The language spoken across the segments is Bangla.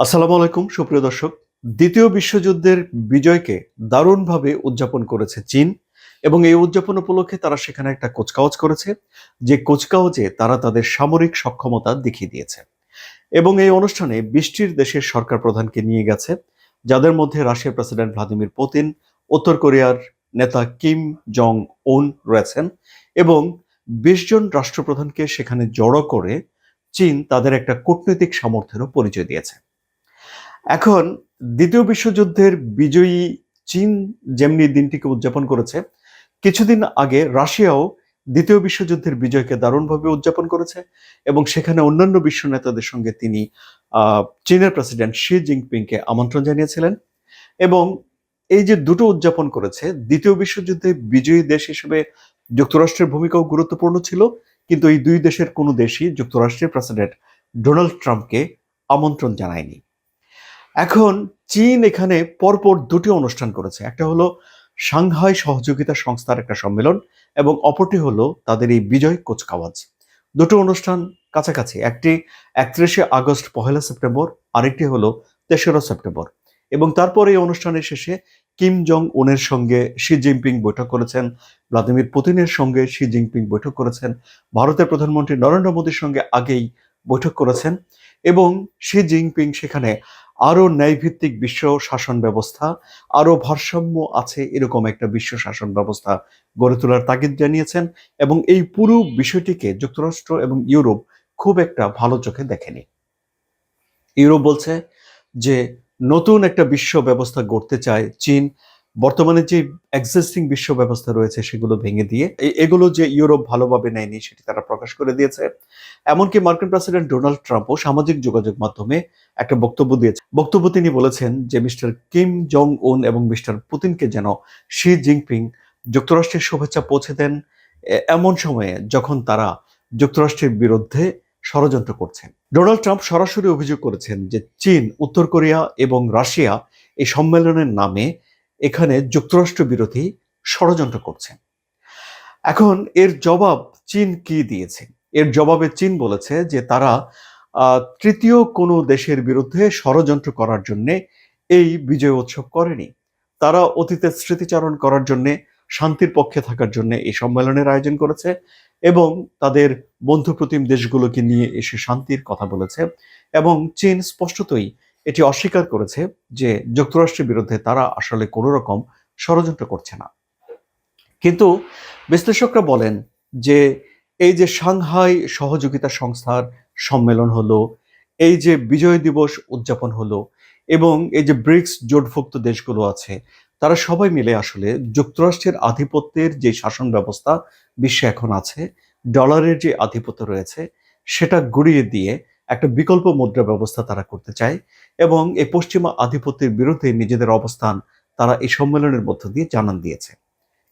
আসসালামু আলাইকুম, সুপ্রিয় দর্শক। দ্বিতীয় বিশ্বযুদ্ধের বিজয়কে দারুণভাবে উদযাপন করেছে চীন এবং এই উদযাপন উপলক্ষে তারা সেখানে একটা কোচকাওয়াজ করেছে, যে কোচকাওয়াজে তারা তাদের সামরিক সক্ষমতা দেখিয়ে দিয়েছে। এবং এই অনুষ্ঠানে বৃষ্টির দেশের সরকার প্রধানকে নিয়ে গেছে, যাদের মধ্যে রাশিয়ার প্রেসিডেন্ট ভ্লাদিমির পুতিন, উত্তর কোরিয়ার নেতা কিম জং উন রয়েছেন এবং বিশ জন রাষ্ট্রপ্রধানকে সেখানে জড়ো করে চীন তাদের একটা কূটনৈতিক সামর্থ্যেরও পরিচয় দিয়েছে। এখন দ্বিতীয় বিশ্বযুদ্ধের বিজয়ী চীন যেমনি দিনটিকে উদযাপন করেছে, কিছুদিন আগে রাশিয়াও দ্বিতীয় বিশ্বযুদ্ধের বিজয়কে দারুণভাবে উদযাপন করেছে এবং সেখানে অন্যান্য বিশ্ব নেতাদের সঙ্গে তিনি চীনের প্রেসিডেন্ট শি জিনপিংকে আমন্ত্রণ জানিয়েছিলেন এবং এই যে দুটো উদযাপন করেছে, দ্বিতীয় বিশ্বযুদ্ধে বিজয়ী দেশ হিসেবে যুক্তরাষ্ট্রের ভূমিকাও গুরুত্বপূর্ণ ছিল, কিন্তু এই দুই দেশের কোনো দেশই যুক্তরাষ্ট্রের প্রেসিডেন্ট ডোনাল্ড ট্রাম্পকে আমন্ত্রণ জানায়নি। এখন চীন এখানে পরপর দুটি অনুষ্ঠান করেছে। একটা হলো সাংহাই সহযোগিতা সংস্থার একটা সম্মেলন এবং অপরটি হলো তাদের এই বিজয় কোচকাওয়াজ দুটো অনুষ্ঠান কাছাকাছি, একটি একত্রিশে আগস্ট পহেলা সেপ্টেম্বর, আরেকটি হলো তেসরা সেপ্টেম্বর। এবং তারপর এই অনুষ্ঠানের শেষে কিম জং উনের সঙ্গে শি জিনপিং বৈঠক করেছেন, ভ্লাদিমির পুতিনের সঙ্গে শি জিনপিং বৈঠক করেছেন, ভারতের প্রধানমন্ত্রী নরেন্দ্র মোদীর সঙ্গে আগেই বৈঠক করেছেন এবং শি জিনপিং সেখানে আরও ন্যায়ভিত্তিক বিশ্ব শাসন ব্যবস্থা আরও ভারসাম্য আছে এরকম একটা বিশ্ব শাসন ব্যবস্থা গড়ে তোলার তাগিদ জানিয়েছেন এবং এই পুরো বিষয়টিকে যুক্তরাষ্ট্র এবং ইউরোপ খুব একটা ভালো চোখে দেখেনি। ইউরোপ বলছে যে নতুন একটা বিশ্ব ব্যবস্থা গড়তে চায় চীন বর্তমানে যে এক্সিস্টিং বিশ্ব ব্যবস্থা রয়েছে সেগুলো ভেঙে দিয়ে এগুলো যে ইউরোপ ভালোভাবে নেয়নি সেটি তারা প্রকাশ করে দিয়েছে। এমনকি মার্কিন প্রেসিডেন্ট ডোনাল্ড ট্রাম্পও সামাজিক যোগাযোগ মাধ্যমে একটা বক্তব্য দিয়েছে বক্তব্য তিনি বলেছেন যে মিস্টার কিম জং উন এবং মিস্টার পুতিনকে যেন শি জিনপিং যুক্তরাষ্ট্রের শুভেচ্ছা পৌঁছে দেন এমন সময়ে যখন তারা যুক্তরাষ্ট্রের বিরুদ্ধে ষড়যন্ত্র করছেন। ডোনাল্ড ট্রাম্প সরাসরি অভিযোগ করেছেন যে চীন, উত্তর কোরিয়া এবং রাশিয়া এই সম্মেলনের নামে এখানে যুক্তরাষ্ট্র বিরোধী ষড়যন্ত্র করছে। এখন এর জবাব চীন কি দিয়েছে? এর জবাবে চীন বলেছে যে তারা তৃতীয় কোনো দেশের বিরুদ্ধে ষড়যন্ত্র করার জন্যে এই বিজয় উৎসব করেনি। তারা অতীতের স্মৃতিচারণ করার জন্যে, শান্তির পক্ষে থাকার জন্য এই সম্মেলনের আয়োজন করেছে এবং তাদের বন্ধুপ্রতিম দেশগুলোকে নিয়ে এসে শান্তির কথা বলেছে এবং চীন স্পষ্টতই এটি অস্বীকার করেছে যে যুক্তরাষ্ট্রের বিরুদ্ধে তারা আসলে কোনো রকম ষড়যন্ত্র করছে না। কিন্তু বিশ্লেষকরা বলেন যে এই যে সাংহাই সহযোগিতা সংস্থার সম্মেলন হলো, এই যে বিজয় দিবস উদযাপন হলো এবং এই যে ব্রিক্স জোটভুক্ত দেশগুলো আছে, তারা সবাই মিলে আসলে যুক্তরাষ্ট্রের আধিপত্যের যে শাসন ব্যবস্থা বিশ্বে এখন আছে, ডলারের যে আধিপত্য রয়েছে, সেটা গুড়িয়ে দিয়ে একটা বিকল্প মুদ্রা ব্যবস্থা তারা করতে চায় এবং এই পশ্চিমা আধিপত্যের বিরুদ্ধে নিজেদের অবস্থান তারা এই সম্মেলনের মধ্য দিয়ে জানান দিয়েছে।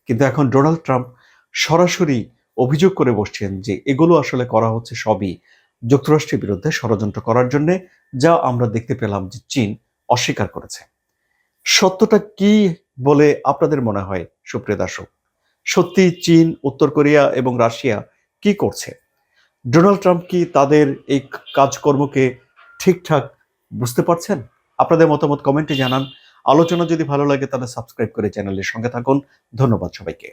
কিন্তু এখন ডোনাল্ড ট্রাম্প সরাসরি অভিযোগ করে বসছেন যে এগুলো আসলে করা হচ্ছে সবই যুক্তরাষ্ট্রের বিরুদ্ধে ষড়যন্ত্র করার জন্য, যা আমরা দেখতে পেলাম যে চীন অস্বীকার করেছে। সত্যটা কি বলে আপনাদের মনে হয় সুপ্রিয় দর্শক? সত্যি চীন, উত্তর কোরিয়া এবং রাশিয়া কি করছে? ডোনাল্ড ট্রাম্প কি তাদের এই কাজকর্মকে ঠিকঠাক বুঝতে পারছেন? আপনাদের মতামত কমেন্টে জানান। আলোচনা যদি ভালো লাগে তাহলে সাবস্ক্রাইব করে চ্যানেলের সঙ্গে থাকুন। ধন্যবাদ সবাইকে।